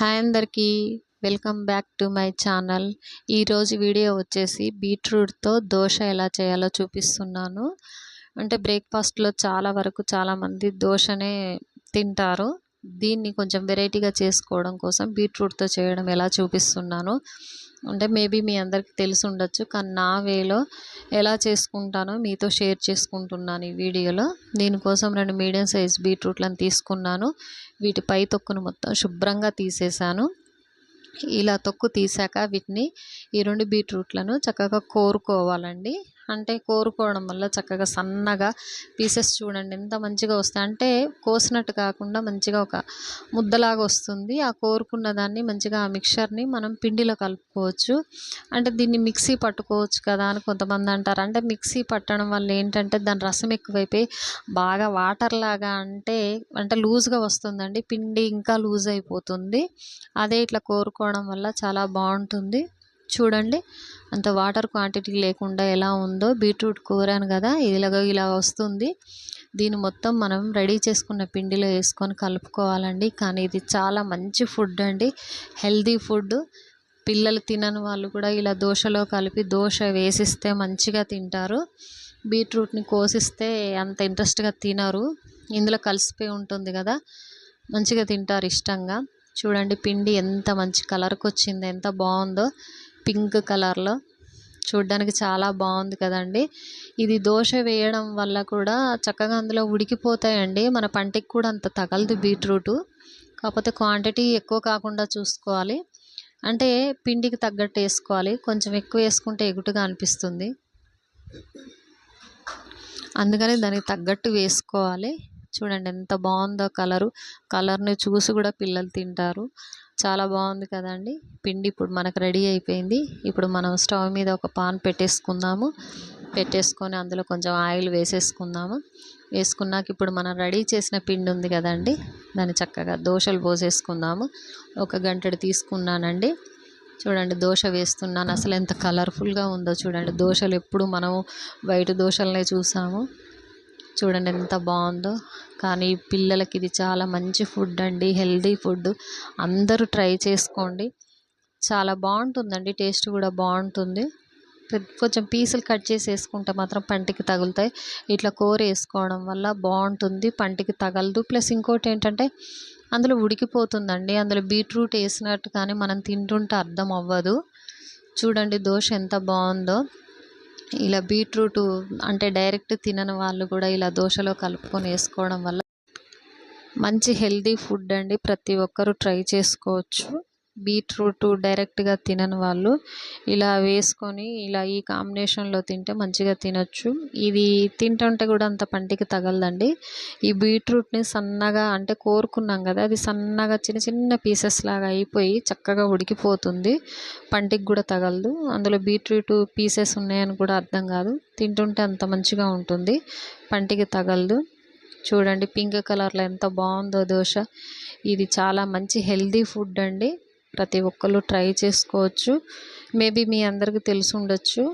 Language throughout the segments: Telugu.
హాయ్ అందరికీ welcome back to my channel. ఈరోజు వీడియో వచ్చేసి బీట్రూట్తో దోశ ఎలా చేయాలో చూపిస్తున్నాను. అంటే బ్రేక్ఫాస్ట్లో చాలా వరకు చాలామంది దోశనే తింటారు. దీన్ని కొంచెం వెరైటీగా చేసుకోవడం కోసం బీట్రూట్తో చేయడం ఎలా చూపిస్తున్నాను అంటే మేబీ మీ అందరికీ తెలిసి ఉండొచ్చు కానీ నా వేలో ఎలా చేసుకుంటానో మీతో షేర్ చేసుకుంటున్నాను ఈ వీడియోలో. దీనికోసం రెండు మీడియం సైజ్ బీట్రూట్లను తీసుకున్నాను. వీటి పై తొక్కును మొత్తం శుభ్రంగా తీసేసాను ఇలా తొక్కు తీసాక వీటిని ఈ రెండు బీట్రూట్లను చక్కగా కోరుకోవాలండి. అంటే కోరుకోవడం వల్ల చక్కగా సన్నగా పీసెస్ చూడండి ఎంత మంచిగా వస్తాయి. అంటే కోసినట్టు కాకుండా మంచిగా ఒక ముద్దలాగా వస్తుంది. ఆ కోరుకున్న దాన్ని మంచిగా ఆ మిక్చర్ని మనం పిండిలో కలుపుకోవచ్చు. అంటే దీన్ని మిక్సీ పట్టుకోవచ్చు కదా అని కొంతమంది అంటారు. అంటే మిక్సీ పట్టడం వల్ల ఏంటంటే దాని రసం ఎక్కువైపోయి బాగా వాటర్ లాగా అంటే అంటే లూజ్గా వస్తుందండి. పిండి ఇంకా లూజ్ అయిపోతుంది. అదే ఇట్లా కోరుకోవడం వల్ల చాలా బాగుంటుంది. చూడండి. అంత వాటర్ క్వాంటిటీ లేకుండా ఎలా ఉందో. బీట్రూట్ కూరాను కదా ఇలాగ ఇలా వస్తుంది. దీన్ని మొత్తం మనం రెడీ చేసుకున్న పిండిలో వేసుకొని కలుపుకోవాలండి. కానీ ఇది చాలా మంచి ఫుడ్ అండి. Healthy food. పిల్లలు తినని వాళ్ళు కూడా ఇలా దోశలో కలిపి దోశ వేసిస్తే మంచిగా తింటారు. బీట్రూట్ని కోసిస్తే అంత ఇంట్రెస్ట్గా తినరు. ఇందులో కలిసిపోయి ఉంటుంది కదా మంచిగా తింటారు ఇష్టంగా. చూడండి పిండి ఎంత మంచి కలర్కి వచ్చింది ఎంత బాగుందో. పింక్ కలర్లో. చూడ్డానికి చాలా బాగుంది కదండి. ఇది దోశ వేయడం వల్ల కూడా చక్కగా అందులో ఉడికిపోతాయండి. మన పంటికి కూడా అంత తగలదు బీట్రూటు. కాకపోతే క్వాంటిటీ ఎక్కువ కాకుండా చూసుకోవాలి. అంటే పిండికి తగ్గట్టు వేసుకోవాలి. కొంచెం ఎక్కువ వేసుకుంటే ఎగుటుగా అనిపిస్తుంది. అందుకని దానికి తగ్గట్టు వేసుకోవాలి. చూడండి ఎంత బాగుందో కలరు. కలర్ని చూసి కూడా పిల్లలు తింటారు. చాలా బాగుంది కదండి. పిండి ఇప్పుడు మనకు రెడీ అయిపోయింది. ఇప్పుడు మనం స్టవ్ మీద ఒక పాన్ పెట్టేసుకుందాము. పెట్టేసుకొని అందులో కొంచెం ఆయిల్ వేసేసుకుందాము. వేసుకున్నాక ఇప్పుడు మనం రెడీ చేసిన పిండి ఉంది కదండి. దాన్ని చక్కగా దోశలు పోసేసుకుందాము. ఒక గంటడు తీసుకున్నానండి. చూడండి దోశ వేస్తున్నాను. అసలు ఎంత కలర్ఫుల్గా ఉందో చూడండి. దోశలు ఎప్పుడు మనం వైట్ దోశలనే చూసాము. చూడండి ఎంత బాగుందో. కానీ పిల్లలకి ఇది చాలా మంచి ఫుడ్ అండి హెల్దీ ఫుడ్. అందరూ ట్రై చేసుకోండి. చాలా బాగుంటుందండి టేస్ట్ కూడా బాగుంటుంది. కొంచెం పీసులు కట్ చేసి వేసుకుంటే మాత్రం పంటికి తగులుతాయి. ఇట్లా కూర వేసుకోవడం వల్ల బాగుంటుంది పంటికి తగలదు. ప్లస్ ఇంకోటి ఏంటంటే అందులో ఉడికిపోతుందండి. అందులో బీట్రూట్ వేసినట్టు కానీ మనం తింటుంటే అర్థం అవ్వదు. చూడండి దోశ ఎంత బాగుందో. ఇలా బీట్రూట్ అంటే డైరెక్ట్ తినని వాళ్ళు కూడా ఇలా దోశలో కలుపుకొని వేసుకోవడం వల్ల మంచి హెల్దీ ఫుడ్ అండి. ప్రతి ఒక్కరూ ట్రై చేసుకోవచ్చు. బీట్రూట్ డైరెక్ట్గా తినని వాళ్ళు ఇలా వేసుకొని ఇలా ఈ కాంబినేషన్లో తింటే మంచిగా తినొచ్చు. ఇది తింటుంటే కూడా అంత పంటికి తగలదండి. ఈ బీట్రూట్ని సన్నగా అంటే కోరుకున్నాం కదా అది సన్నగా చిన్న చిన్న పీసెస్ లాగా అయిపోయి చక్కగా ఉడికిపోతుంది. పంటికి కూడా తగలదు. అందులో బీట్రూట్ పీసెస్ ఉన్నాయని కూడా అర్థం కాదు. తింటుంటే అంత మంచిగా ఉంటుంది. పంటికి తగలదు. చూడండి పింక్ కలర్లో ఎంత బాగుందో దోశ. ఇది చాలా మంచి హెల్దీ ఫుడ్ అండి. ప్రతి ఒక్కరు ట్రై చేసుకోవచ్చు. మేబీ మీ అందరికీ తెలిసి ఉండొచ్చు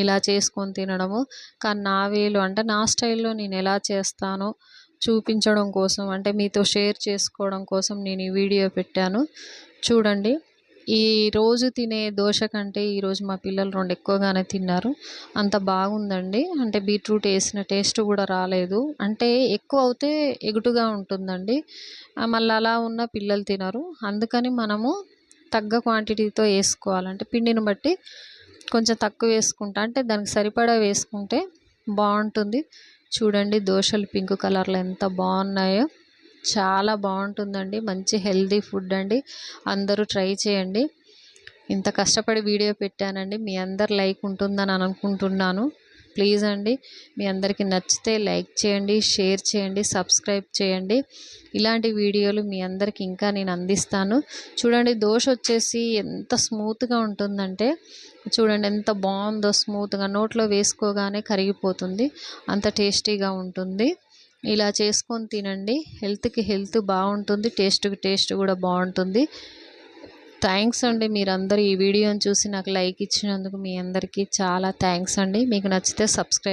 ఇలా చేసుకొని తినడము. కానీ నా వేలు అంటే నా స్టైల్లో నేను ఎలా చేస్తానో చూపించడం కోసం అంటే మీతో షేర్ చేసుకోవడం కోసం నేను ఈ వీడియో పెట్టాను. చూడండి. ఈ రోజు తినే దోశ కంటే ఈరోజు మా పిల్లలు రెండు ఎక్కువగానే తిన్నారు. అంత బాగుందండి. అంటే బీట్రూట్ వేసిన టేస్ట్ కూడా రాలేదు. అంటే ఎక్కువ అవుతే ఎగుటుగా ఉంటుందండి. మళ్ళీ అలా ఉన్న పిల్లలు తినరు. అందుకని మనము తగ్గ క్వాంటిటీతో వేసుకోవాలంటే పిండిని బట్టి కొంచెం తక్కువ వేసుకుంటా. అంటే దానికి సరిపడా వేసుకుంటే బాగుంటుంది. చూడండి దోశలు పింక్ కలర్లో ఎంత బాగున్నాయో. చాలా బాగుంటుందండి. మంచి హెల్దీ ఫుడ్ అండి. అందరూ ట్రై చేయండి. ఇంత కష్టపడి వీడియో పెట్టానండి. మీ అందరు లైక్ ఉంటుందని అనుకుంటున్నాను. ప్లీజ్ అండి మీ అందరికీ నచ్చితే లైక్ చేయండి షేర్ చేయండి సబ్స్క్రైబ్ చేయండి. ఇలాంటి వీడియోలు మీ అందరికి ఇంకా నేను అందిస్తాను. చూడండి దోశ వచ్చేసి ఎంత స్మూత్గా ఉంటుందంటే చూడండి ఎంత బాగుందో స్మూత్గా నోట్లో వేసుకోగానే కరిగిపోతుంది. అంత టేస్టీగా ఉంటుంది. ఇలా చేసుకొని తినండి. హెల్త్కి హెల్త్ బాగుంటుంది. టేస్ట్కి టేస్ట్ కూడా బాగుంటుంది. థ్యాంక్స్ అండి మీరందరూ ఈ వీడియోని చూసి నాకు లైక్ ఇచ్చినందుకు మీ అందరికీ చాలా థ్యాంక్స్ అండి. మీకు నచ్చితే సబ్స్క్రైబ్